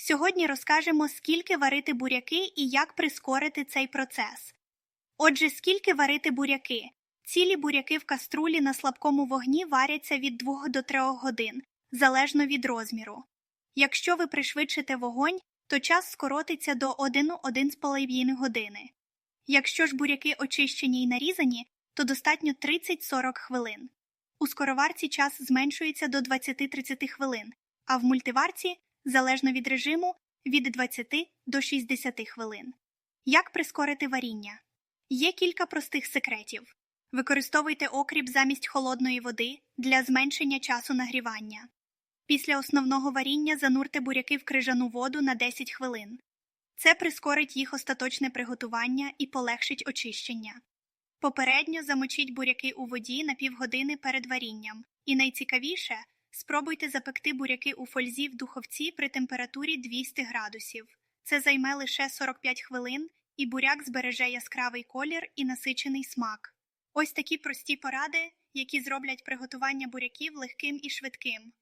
Сьогодні розкажемо, скільки варити буряки і як прискорити цей процес. Отже, скільки варити буряки? Цілі буряки в каструлі на слабкому вогні варяться від 2 до 3 годин, залежно від розміру. Якщо ви пришвидшите вогонь, то час скоротиться до 1-1,5 години. Якщо ж буряки очищені й нарізані, то достатньо 30-40 хвилин. У скороварці час зменшується до 20-30 хвилин, а в мультиварці, залежно від режиму, від 20 до 60 хвилин. Як прискорити варіння? Є кілька простих секретів. Використовуйте окріп замість холодної води для зменшення часу нагрівання. Після основного варіння занурте буряки в крижану воду на 10 хвилин. Це прискорить їх остаточне приготування і полегшить очищення. Попередньо замочіть буряки у воді на півгодини перед варінням. І найцікавіше спробуйте запекти буряки у фользі в духовці при температурі 200 градусів. Це займе лише 45 хвилин, і буряк збереже яскравий колір і насичений смак. Ось такі прості поради, які зроблять приготування буряків легким і швидким.